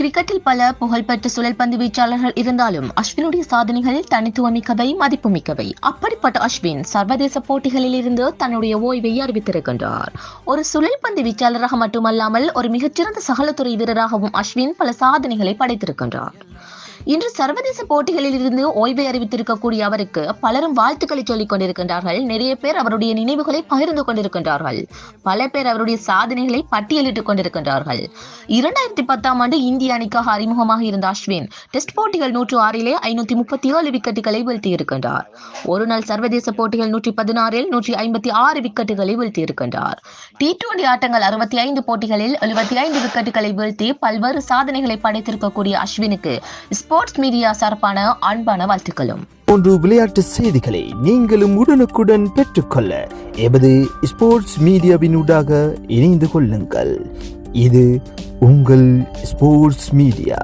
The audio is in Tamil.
கிரிக்கெட்டில் பல புகழ்பெற்ற சுழல்பந்து வீச்சாளர்கள் இருந்தாலும் அஸ்வினுடைய சாதனைகள் தனித்துவமிக்கவை மதிப்புமிக்கவை. அப்படிப்பட்ட அஸ்வின் சர்வதேச போட்டிகளில் இருந்து தன்னுடைய ஓய்வை அறிவித்திருக்கின்றார். ஒரு சுழல்பந்து வீச்சாளராக மட்டுமல்லாமல் ஒரு மிகச்சிறந்த சகலத்துறை வீரராகவும் அஸ்வின் பல சாதனைகளை படைத்திருக்கின்றார். இன்று சர்வதேச போட்டிகளில் இருந்து ஓய்வை அறிவித்திருக்கக்கூடிய அவருக்கு பலரும் வாழ்த்துக்களை சொல்லிக் கொண்டிருக்கின்றார்கள். நிறைய பேர் அவருடைய நினைவுகளை பகிர்ந்து கொண்டிருக்கின்றார்கள். பல பேர் அவருடைய சாதனைகளை பட்டியலிட்டுக் கொண்டிருக்கின்றார்கள். இரண்டாயிரத்தி பத்தாம் ஆண்டு இந்திய அணிக்காக அறிமுகமாக இருந்த அஸ்வின் டெஸ்ட் போட்டிகள் நூற்று ஆறிலே ஐநூத்தி முப்பத்தி ஏழு விக்கெட்டுகளை வீழ்த்தியிருக்கின்றார். ஒரு நாள் சர்வதேச போட்டிகள் நூற்றி பதினாறில் நூற்றி ஐம்பத்தி ஆறு விக்கெட்டுகளை வீழ்த்தியிருக்கின்றார். டி டுவெண்டி ஆட்டங்கள் அறுபத்தி ஐந்து போட்டிகளில் எழுபத்தி ஐந்து விக்கெட்டுகளை வீழ்த்தி பல்வேறு சாதனைகளை படைத்திருக்கக்கூடிய அஸ்வினுக்கு ஸ்போர்ட்ஸ் மீடியா சார்பான அன்பான வாழ்த்துக்களும். போன்று விளையாட்டு செய்திகளை நீங்களும் உடனுக்குடன் பெற்றுக்கொள்ள எமது ஸ்போர்ட்ஸ் மீடியாவினூடாக இணைந்து கொள்ளுங்கள். இது உங்கள் ஸ்போர்ட்ஸ் மீடியா.